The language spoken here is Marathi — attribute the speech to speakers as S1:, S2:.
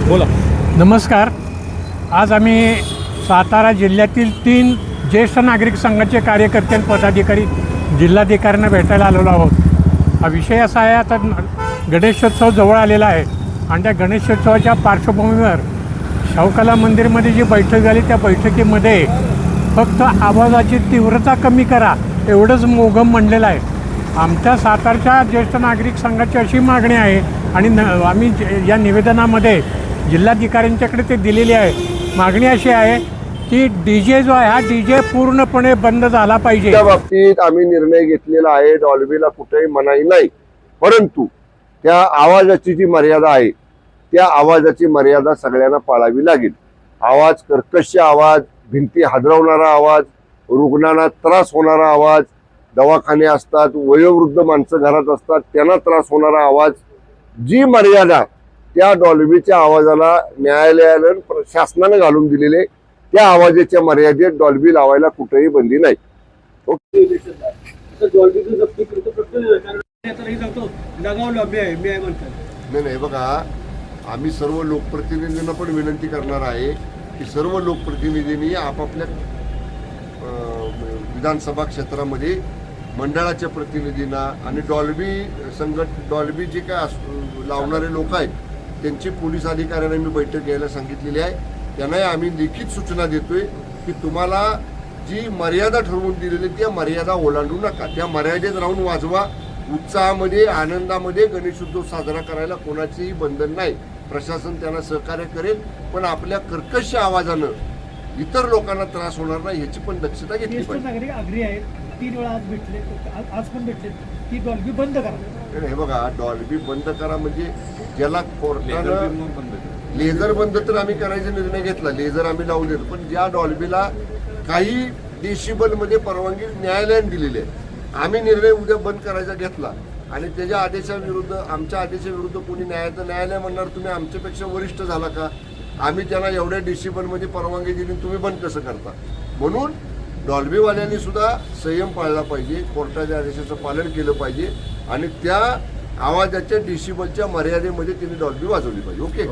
S1: बोला.
S2: नमस्कार. आज आम्ही सातारा जिल्ह्यातील तीन ज्येष्ठ नागरिक संघाचे कार्यकर्ते आणि पदाधिकारी जिल्हाधिकाऱ्यांना भेटायला आलेलो आहोत. हा विषय असा आहे आता गणेशोत्सव जवळ आलेला आहे आणि त्या गणेशोत्सवाच्या पार्श्वभूमीवर शाहूकला मंदिरमध्ये जी बैठक झाली त्या बैठकीमध्ये फक्त आवाजाची तीव्रता कमी करा एवढंच मोघम म्हणलेलं आहे. आमच्या सातारच्या ज्येष्ठ नागरिक संघाची अशी मागणी आहे आणि न आम्ही जे- या निवेदनामध्ये जिल्हाधिकाऱ्यांच्याकडे ते दिलेली आहे. मागणी अशी आहे की डी जे जो आहे हा डी जे पूर्णपणे बंद झाला पाहिजे.
S3: त्या बाबतीत आम्ही निर्णय घेतलेला आहे. डॉल्बीला कुठेही मनाई नाही. परंतु त्या आवाजाची जी मर्यादा आहे त्या आवाजाची मर्यादा सगळ्यांना पाळावी लागेल. आवाज कर्कश आवाज भिंती हादरवणारा आवाज रुग्णांना त्रास होणारा आवाज दवाखाने असतात वयोवृद्ध माणसं घरात असतात त्यांना त्रास होणारा आवाज जी मर्यादा त्या डॉल्बीच्या आवाजाला न्यायालयानं शासनानं घालून दिलेले त्या आवाजाच्या मर्यादेत डॉल्बी लावायला कुठेही बंदी नाही. नाही नाही बघा आम्ही सर्व लोकप्रतिनिधींना पण विनंती करणार आहे की सर्व लोकप्रतिनिधींनी आपापल्या विधानसभा क्षेत्रामध्ये मंडळाच्या प्रतिनिधींना आणि डॉल्बी संघट डॉल्बी जे काय अस- लावणारे लोक आहेत त्यांची पोलीस अधिकाऱ्यांना मी बैठक घ्यायला सांगितलेली आहे. त्यांनाही आम्ही लिखित सूचना देतोय की तुम्हाला जी मर्यादा ठरवून दिलेली त्या मर्यादा ओलांडू नका. त्या मर्यादेत राहून वाजवा. उत्साहामध्ये आनंदामध्ये गणेशोत्सव साजरा करायला कोणाचेही बंधन नाही. प्रशासन त्यांना सहकार्य करेल पण आपल्या कर्कश आवाजानं इतर लोकांना त्रास होणार नाही याची पण दक्षता घेतली
S4: ज्येष्ठ
S3: पाहिजे.
S4: नागरिक आग्री आहेत. तीन वेळा आज भेटले आज- आज पण भेटले. ती डॉल्बी बंद करा.
S3: हे बघा डॉल्बी बंद करा म्हणजे ज्याला कोर्टानं लेझर बंद तर आम्ही करायचा निर्णय घेतला लेझर आम्ही देतो पण ज्या डॉल्बीला काही डेसिबलमध्ये परवानगी न्यायालयाने दिलेली आहे. आम्ही निर्णय उद्या बंद करायचा घेतला. आणि त्याच्या आदेशाविरुद्ध आमच्या आदेशाविरुद्ध कोणी न्याय तर न्यायालय म्हणणार तुम्ही आमच्यापेक्षा वरिष्ठ झाला का? आम्ही त्यांना एवढ्या डेसिबलमध्ये परवानगी दिली तुम्ही बंद कसं करता? म्हणून डॉल्बीवाल्यांनी सुद्धा संयम पाळला पाहिजे कोर्टाच्या आदेशाचं पालन केलं पाहिजे. आणि त्या आवाजाच्या डिसिबलच्या मर्यादेमध्ये त्यांनी डॉल्बी वाजवली पाहिजे. ओके.